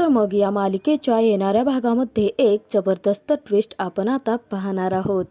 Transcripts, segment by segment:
तर मग या मालिकेच्या येणाऱ्या भागामध्ये एक जबरदस्त ट्विस्ट आपण आता पाहणार आहोत.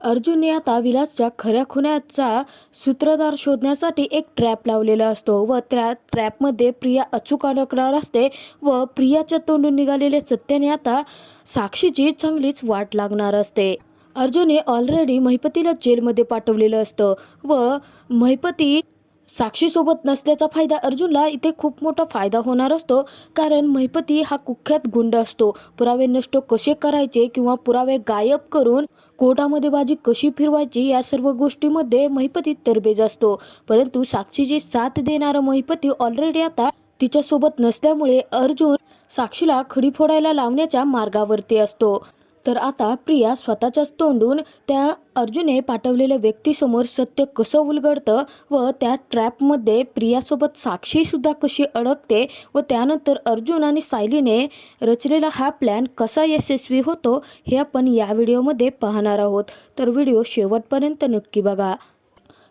अर्जुनने आता विलासच्या खऱ्या खुन्याचा सूत्रधार शोधण्यासाठी एक ट्रॅप लावलेला असतो व त्या ट्रॅपमध्ये प्रिया अचूक अडकणार असते व प्रियाच्या तोंडून निघालेले सत्याने आता साक्षीची चांगलीच वाट लागणार असते. अर्जुनने ऑलरेडी महिपतीला जेलमध्ये पाठवलेलं असतं व महिपती साक्षीसोबत नसल्याचा फायदा अर्जुनला इथे खूप मोठा फायदा होणार असतो कारण महिपती हा कुख्यात गुंड असतो. पुरावे नष्ट कसे करायचे किंवा पुरावे गायब करून कोर्टामध्ये बाजी कशी फिरवायची या सर्व गोष्टीमध्ये महिपती तरबेज असतो. परंतु साक्षीची साथ देणारा महिपती ऑलरेडी आता तिच्यासोबत नसल्यामुळे अर्जुन साक्षीला खडी फोडायला लावण्याच्या मार्गावरती असतो. तर आता प्रिया स्वतःच्याच तोंडून त्या अर्जुने पाठवलेल्या व्यक्तीसमोर सत्य कसं उलगडतं व त्या ट्रॅपमध्ये प्रियासोबत साक्षीसुद्धा कशी अडकते व त्यानंतर अर्जुन आणि सायलीने रचलेला हा प्लॅन कसा यशस्वी होतो हे आपण या व्हिडिओमध्ये पाहणार आहोत. तर व्हिडिओ शेवटपर्यंत नक्की बघा.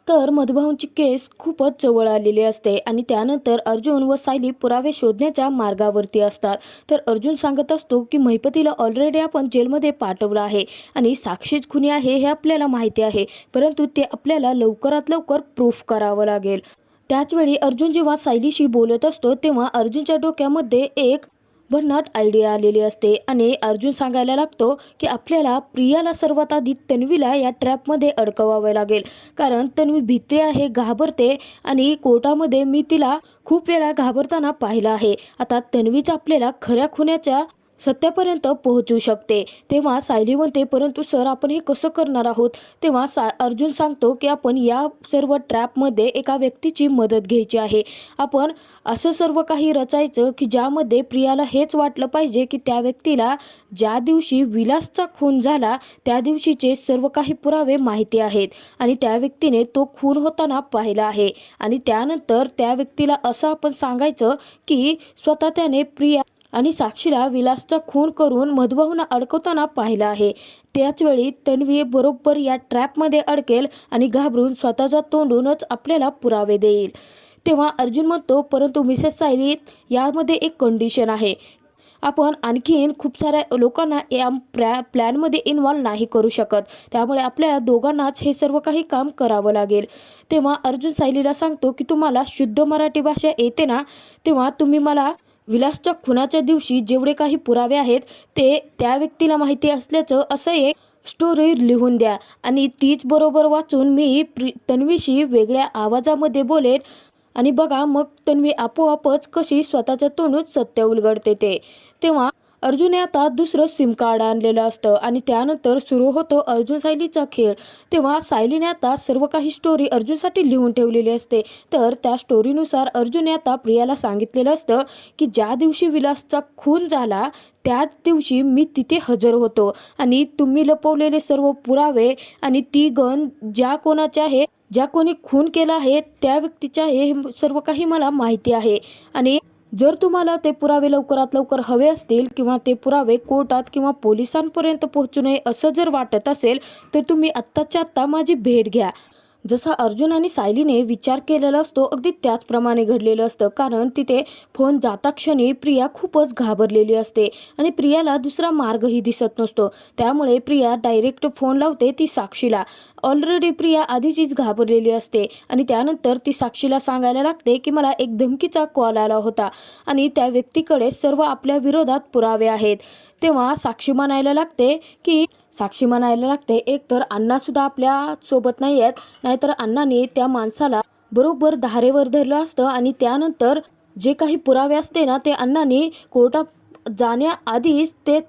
तर मधुभाऊंची केस खूपच जवळ आलेली असते आणि त्यानंतर अर्जुन व सायली पुरावे शोधण्याच्या मार्गावरती असतात. तर अर्जुन सांगत असतो की महिपतीला ऑलरेडी आपण जेलमध्ये पाठवलं आहे आणि साक्षीच खुनी आहे हे आपल्याला माहिती आहे परंतु ते आपल्याला लवकरात लवकर प्रूफ करावं लागेल. त्याचवेळी अर्जुन जेव्हा सायलीशी बोलत असतो तेव्हा अर्जुनच्या डोक्यामध्ये एक भन्नाट आयडिया आलेली असते. आणि अर्जुन सांगायला लागतो की आपल्याला प्रियाला सर्वात आधी तन्वीला या ट्रॅपमध्ये अडकवावे लागेल. कारण तन्वी भीते आहे घाबरते आणि कोर्टामध्ये मी तिला खूप वेळा घाबरताना पाहिलं आहे. आता तन्वीच आपल्याला खऱ्या खुन्याच्या सत्यापर्यंत पोहोचू शकते. तेव्हा सायली म्हणते परंतु सर आपण हे कसं करणार आहोत? तेव्हा सा अर्जुन सांगतो की आपण या सर्व ट्रॅपमध्ये एका व्यक्तीची मदत घ्यायची आहे. आपण असं सर्व काही रचायचं की ज्यामध्ये प्रियाला हेच वाटलं पाहिजे की त्या व्यक्तीला ज्या दिवशी विलासचा खून झाला त्या दिवशीचे सर्व काही पुरावे माहिती आहेत आणि त्या व्यक्तीने तो खून होताना पाहिला आहे. आणि त्यानंतर त्या व्यक्तीला असं आपण सांगायचं की स्वतः त्याने प्रिया आणि साक्षीला विलासचा खून करून मधुबाहूंना अडकवताना पाहिलं आहे. त्याचवेळी तन्वी बरोबर या ट्रॅपमध्ये अडकेल आणि घाबरून स्वतःचा तोंडूनच आपल्याला पुरावे देईल. तेव्हा अर्जुन म्हणतो परंतु मिसेस सायली यामध्ये एक कंडिशन आहे. आपण आणखीन खूप साऱ्या लोकांना या प्लॅ प्लॅनमध्ये इन्व्हॉल्व नाही करू शकत. त्यामुळे आपल्या दोघांनाच हे सर्व काही काम करावं लागेल. तेव्हा अर्जुन सायलीला सांगतो की तुम्हाला शुद्ध मराठी भाषा येते ना तेव्हा तुम्ही मला विलासच्या खुनाच्या दिवशी जेवढे काही पुरावे आहेत ते त्या व्यक्तीला माहिती असल्याचं असं एक स्टोरी लिहून द्या. आणि तीच बरोबर वाचून मी प्रि तन्वीशी वेगळ्या आवाजामध्ये बोलेन आणि बघा मग तन्वी आपोआपच कशी स्वतःच्या तोंडून सत्य उलगडते ते. तेव्हा अर्जुनने आता दुसरं सिम कार्ड आणलेलं असतं आणि त्यानंतर सुरू होतो अर्जुन सायलीचा खेळ. तेव्हा सायलीने आता सर्व काही स्टोरी अर्जुनसाठी लिहून ठेवलेली असते. तर त्या स्टोरीनुसार अर्जुन आता प्रियाला सांगितलेलं असतं की ज्या दिवशी विलासचा खून झाला त्याच दिवशी मी तिथे हजर होतो आणि तुम्ही लपवलेले सर्व पुरावे आणि ती गण ज्या कोणाचे आहे ज्या कोणी खून केला आहे त्या व्यक्तीचे आहे हे सर्व काही मला माहिती आहे. आणि जर तुम्हाला ते पुरावे लवकरात लवकर हवे असतील किंवा ते पुरावे कोर्टात किंवा पोलिसांपर्यंत पोहोचू नये असं जर वाटत असेल तर तुम्ही आत्ताच्या आत्ता माझी भेट घ्या. जसा अर्जुन आणि सायलीने विचार केलेला असतो अगदी त्याचप्रमाणे घडलेलं असतं. कारण तिथे फोन जाता क्षणी प्रिया खूपच घाबरलेली असते आणि प्रियाला दुसरा मार्गही दिसत नसतो. त्यामुळे प्रिया डायरेक्ट फोन लावते ती साक्षीला. ऑलरेडी प्रिया आधीचीच घाबरलेली असते आणि त्यानंतर ती साक्षीला सांगायला लागते की मला एक धमकीचा कॉल आला होता आणि त्या व्यक्तीकडे सर्व आपल्या विरोधात पुरावे आहेत. तेव्हा साक्षी म्हणायला लागते की साक्षी म्हणायला लागते एक तर अण्णासुद्धा आपल्यासोबत नाही आहेत नाहीतर अण्णाने त्या माणसाला बरोबर धारेवर धरलं असतं आणि त्यानंतर जे काही पुरावे असते ना ते अण्णाने कोर्टात जाण्याआधीच ते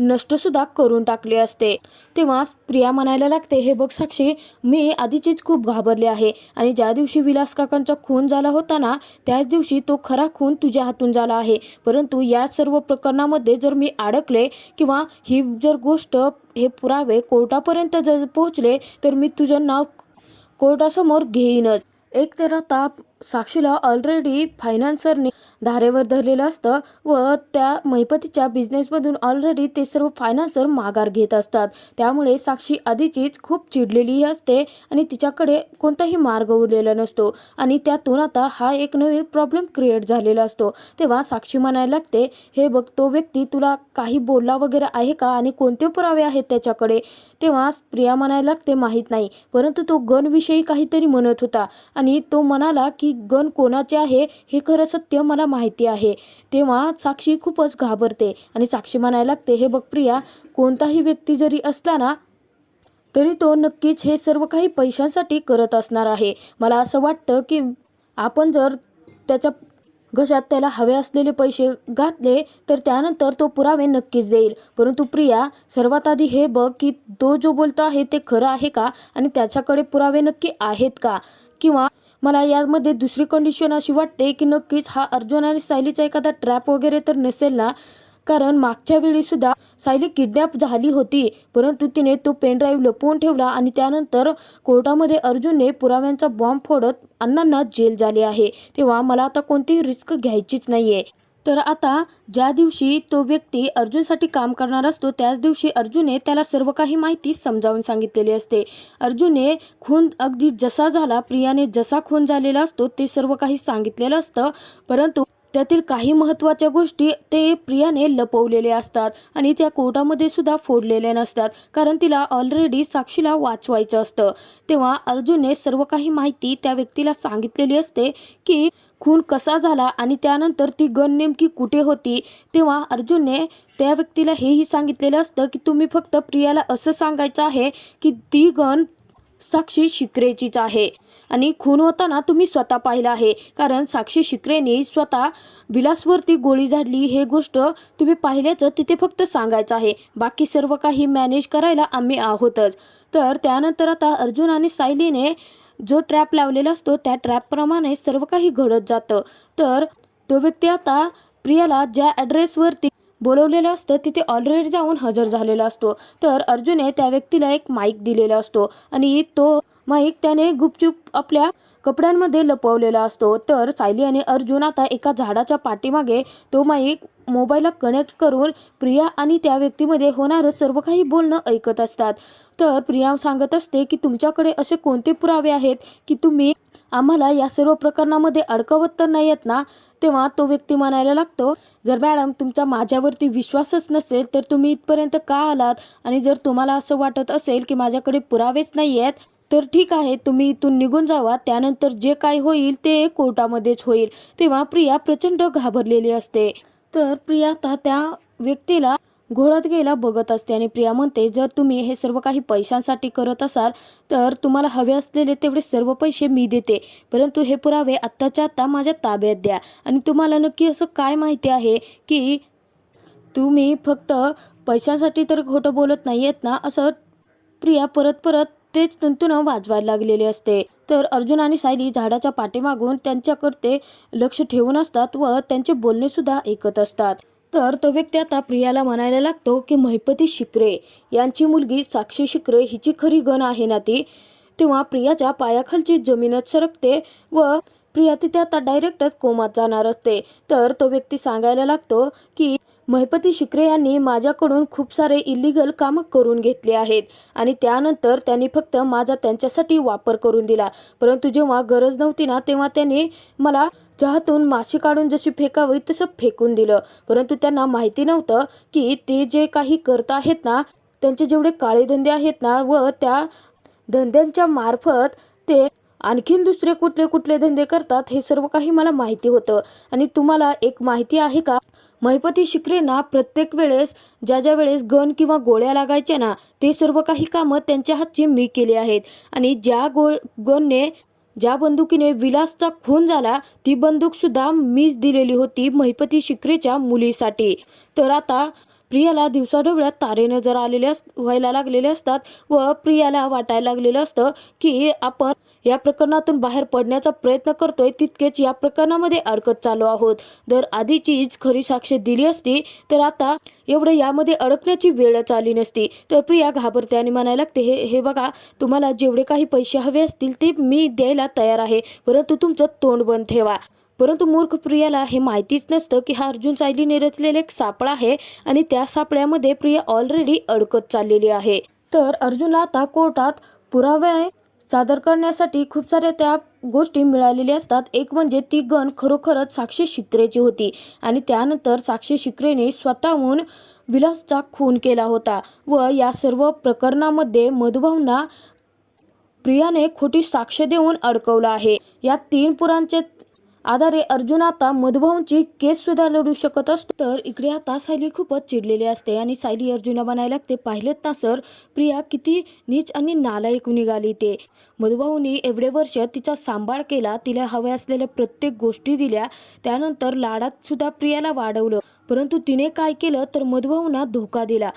नष्टसुद्धा करून टाकले असते. तेव्हा प्रिया म्हणायला लागते हे बघ साक्षी मी आधीचीच खूप घाबरले आहे आणि ज्या दिवशी विलास काकांचा खून झाला होता ना त्याच दिवशी तो खरा खून तुझ्या हातून झाला आहे. परंतु या सर्व प्रकरणामध्ये जर मी अडकले किंवा ही जर गोष्ट हे पुरावे कोर्टापर्यंत जर पोहोचले तर मी तुझं नाव कोर्टासमोर घेईनच. एक तर आता साक्षीला ऑलरेडी फायनान्सरने धारेवर धरलेलं असतं व त्या महिपतीच्या बिझनेसमधून ऑलरेडी ते सर्व फायनान्सर माघार घेत असतात. त्यामुळे साक्षी आधीचीच खूप चिडलेली असते आणि तिच्याकडे कोणताही मार्ग उरलेला नसतो. आणि त्यातून आता हा एक नवीन प्रॉब्लेम क्रिएट झालेला असतो. तेव्हा साक्षी म्हणायला लागते हे बघ तो व्यक्ती तुला काही बोलला वगैरे आहे का? आणि कोणते पुरावे आहेत त्याच्याकडे? तेव्हा प्रिया म्हणायला लागते माहीत नाही. परंतु तो गनविषयी काहीतरी म्हणत होता. आणि तो म्हणाला की गन कोणाचे आहे हे खरं सत्य मला माहिती आहे. तेव्हा साक्षी खूपच घाबरते आणि साक्षी म्हणायला लागते हे बघ प्रिया कोणताही व्यक्ती जरी असला ना तरी तो नक्कीच हे सर्व काही पैशांसाठी करत असणार आहे. मला असं वाटतं की आपण जर त्याच्या घशात त्याला हवे असलेले पैसे घातले तर त्यानंतर तो पुरावे नक्कीच देईल. परंतु प्रिया सर्वात आधी हे बघ की तो जो बोलतो आहे ते खरं आहे का? आणि त्याच्याकडे पुरावे नक्की आहेत का? किंवा मला यामध्ये दुसरी कंडिशन अशी वाटते की नक्कीच हा अर्जुन आणि सायलीचा एखादा ट्रॅप वगैरे तर नसेल ना? कारण मागच्या वेळी सुद्धा सायली किडनॅप झाली होती परंतु तिने तो पेनड्राईव्ह लपवून ठेवला आणि त्यानंतर कोर्टामध्ये अर्जुनने पुराव्यांचा बॉम्ब फोडत अण्णांना जेल झाली आहे. तेव्हा मला आता कोणतीही रिस्क घ्यायचीच नाहीये. तर आता ज्या दिवशी तो व्यक्ती अर्जुनसाठी काम करणार असतो त्याच दिवशी अर्जुनने त्याला सर्व काही माहिती समजावून सांगितलेली असते. अर्जुनने खून अगदी जसा झाला प्रियाने जसा खून झालेला असतो ते सर्व काही सांगितलेलं असतं परंतु त्यातील काही महत्त्वाच्या गोष्टी ते प्रियाने लपवलेले असतात आणि त्या कोर्टामध्ये सुद्धा फोडलेल्या नसतात कारण तिला ऑलरेडी साक्षीला वाचवायचं असतं. तेव्हा अर्जुनने सर्व काही माहिती त्या व्यक्तीला सांगितलेली असते की खून कसा झाला आणि त्यानंतर ती गन नेमकी कुठे होती तेव्हा अर्जुनने त्या व्यक्तीला हेही सांगितलेलं असतं की तुम्ही फक्त प्रियाला असं सांगायचं आहे की ती गन साक्षी शिकरेचीच आहे. आणि खून होताना तुम्ही स्वतः पाहिलं आहे. कारण साक्षी शिकरेने स्वतः विलासवरती गोळी झाडली. हे गोष्ट तुम्ही पाहिल्याचं तिथे फक्त सांगायचं आहे. बाकी सर्व काही मॅनेज करायला आम्ही आहोतच. तर त्यानंतर आता अर्जुन आणि सायलीने जो ट्रॅप लावलेला असतो त्या ट्रॅपप्रमाणे सर्व काही घडत जातं. तर तो व्यक्ती आता प्रियाला ज्या ॲड्रेसवरती बोलवलेलं असतं तिथे ऑलरेडी जाऊन हजर झालेला असतो. तर अर्जुनने त्या व्यक्तीला एक माईक दिलेला असतो आणि तो माईक त्याने गुपचूप आपल्या कपड्यांमध्ये लपवलेला असतो. तर सायली आणि अर्जुन आता एका झाडाच्या पाठीमागे तो माईक मोबाईलला कनेक्ट करून प्रिया आणि त्या व्यक्तीमध्ये होणारं सर्व काही बोलणं ऐकत असतात. तर प्रिया सांगत असते की तुमच्याकडे असे कोणते पुरावे आहेत की तुम्ही आम्हाला या सर्व प्रकरणामध्ये अडकवत तर नाही आहेत ना? तेव्हा तो व्यक्ती म्हणायला लागतो जर मॅडम तुमचा माझ्यावरती विश्वासच नसेल तर तुम्ही इथपर्यंत का आलात? आणि जर तुम्हाला असं वाटत असेल की माझ्याकडे पुरावेच नाही आहेत तर ठीक आहे तुम्ही इथून निघून जावा. त्यानंतर जे काय होईल ते कोर्टामध्येच होईल. तेव्हा प्रिया प्रचंड घाबरलेली असते. तर प्रिया आता त्या व्यक्तीला घोळत गेला बघत असते आणि प्रिया म्हणते जर तुम्ही हे सर्व काही पैशांसाठी करत असाल तर तुम्हाला हवे असलेले तेवढे सर्व पैसे मी देते. परंतु हे पुरावे आत्ताच्या आत्ता माझ्या ताब्यात द्या. आणि तुम्हाला नक्की असं काय माहिती आहे की तुम्ही फक्त पैशांसाठी तर खोटं बोलत नाही आहेत ना? असं प्रिया परत परत तेच तुंतुनं वाजवायला लागलेले असते. तर अर्जुन आणि सायली झाडाच्या पाठीमागून त्यांच्याकडे लक्ष ठेवून असतात व त्यांचे बोलणे सुद्धा ऐकत असतात. तर तो व्यक्ती आता प्रियाला म्हणायला लागतो की महिपती शिकरे यांची मुलगी साक्षी शिकरे हिची खरी गण आहे ना ती? तेव्हा प्रियाच्या पायाखालची जमीनच सरकते व प्रिया तिथे आता डायरेक्टच कोमात जाणार असते. तर तो व्यक्ती सांगायला लागतो की महिपती शिकरे यांनी माझ्याकडून खूप सारे इलिगल कामं करून घेतले आहेत. आणि त्यानंतर त्यांनी फक्त माझा त्यांच्यासाठी वापर करून दिला. परंतु जेव्हा गरज नव्हती ना तेव्हा त्यांनी मला चहातून माशी काढून जशी फेकावी तसं फेकून दिलं. परंतु त्यांना माहिती नव्हतं की ते जे काही करत आहेत ना त्यांचे जेवढे काळे धंदे आहेत ना व त्या धंद्यांच्या मार्फत ते आणखीन दुसरे कुठले कुठले धंदे करतात हे सर्व काही मला माहिती होतं. आणि तुम्हाला एक माहिती आहे का? महिपती शिकरेंना प्रत्येक वेळेस ज्या ज्या वेळेस गण किंवा गोळ्या लागायच्या ना ते सर्व काही कामं त्यांच्या हातची मी केली आहेत. आणि ज्या गो गणने ज्या बंदुकीने विलासचा खून झाला ती बंदूकसुद्धा मीच दिलेली होती महिपती शिकरेच्या मुलीसाठी. तर आता प्रियाला दिवसाढवळ्यात तारे जर आलेले अस व्हायला लागलेले असतात व प्रियाला वाटायला लागलेलं असतं की आपण या प्रकरणातून बाहेर पडण्याचा प्रयत्न करतोय तितकेच या प्रकरणामध्ये अडकत चालू आहोत. जर आधीचीच खरी साक्ष दिली असती तर आता एवढं यामध्ये अडकण्याची वेळच आली नसती. तर प्रिया घाबरते आणि म्हणायला लागते हे हे बघा तुम्हाला जेवढे काही पैसे हवे असतील ते मी द्यायला तयार आहे. परंतु तुमचं तोंड बंद ठेवा. परंतु मूर्ख प्रियाला हे माहितीच नसतं की हा अर्जुन सायलीने रचलेला एक सापळा आहे आणि त्या सापळ्यामध्ये प्रिया ऑलरेडी अडकत चाललेली आहे. तर अर्जुनला आता कोर्टात पुरावे सादर करण्यासाठी खूप साऱ्या त्या गोष्टी मिळालेल्या असतात. एक म्हणजे ती गण खरोखरच साक्षी शिक्रेची होती आणि त्यानंतर साक्षी शिक्रेने स्वतःहून विलासचा खून केला होता व या सर्व प्रकरणामध्ये मधुभावना प्रियाने खोटी साक्ष देऊन अडकवलं आहे. या तीन पुरांचे आधारे अर्जुन आता मधुभाऊंची केस सुद्धा लढू शकत असतो. तर इकडे आता सायली खूपच चिडलेली असते आणि सायली अर्जुना बनायला लागते पाहिलेत ना सर प्रिया किती नीच आणि नालायक निघाली ते. मधुभाऊनी एवढे वर्ष तिचा सांभाळ केला तिला हव्या असलेल्या प्रत्येक गोष्टी दिल्या त्यानंतर लाडात सुद्धा प्रियाला वाढवलं. परंतु तिने काय केलं तर मधुभाऊंना धोका दिला.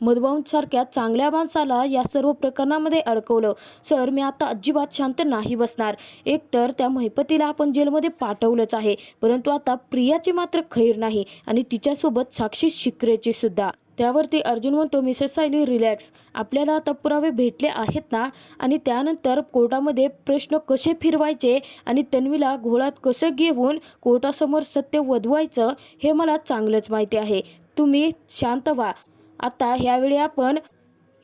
मधुभाऊंसारख्या चांगल्या माणसाला या सर्व प्रकरणामध्ये अडकवलं. सर मी आता अजिबात शांत नाही बसणार. एकतर त्या महिपतीला आपण जेलमध्ये पाठवलंच आहे परंतु आता प्रियाची मात्र खैर नाही आणि तिच्यासोबत साक्षी शिकरेची सुद्धा. त्यावरती अर्जुन म्हणतो मिसेस सायली रिलॅक्स. आपल्याला आता पुरावे भेटले आहेत ना? आणि त्यानंतर कोर्टामध्ये प्रश्न कसे फिरवायचे आणि तन्वीला घोळात कसं घेऊन कोर्टासमोर सत्य वधवायचं हे मला चांगलंच माहिती आहे. तुम्ही शांत व्हा. आता ह्यावेळी आपण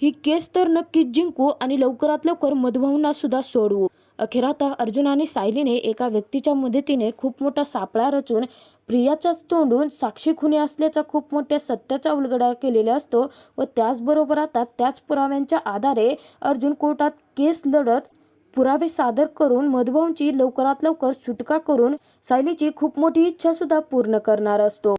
ही केस तर नक्कीच जिंकू आणि लवकरात लवकर मधुभाऊंना सुद्धा सोडवू. अखेर आता अर्जुन आणि सायलीने एका व्यक्तीच्या मदतीने खूप मोठा सापळा रचून प्रियाच्याच तोंडून साक्षी खुनी असल्याचा खूप मोठ्या सत्याचा उलगडा केलेला असतो व त्याचबरोबर आता त्याच पुराव्यांच्या आधारे अर्जुन कोर्टात केस लढत पुरावे सादर करून मधुभाऊंची लवकरात लवकर सुटका करून सायलीची खूप मोठी इच्छा सुद्धा पूर्ण करणार असतो.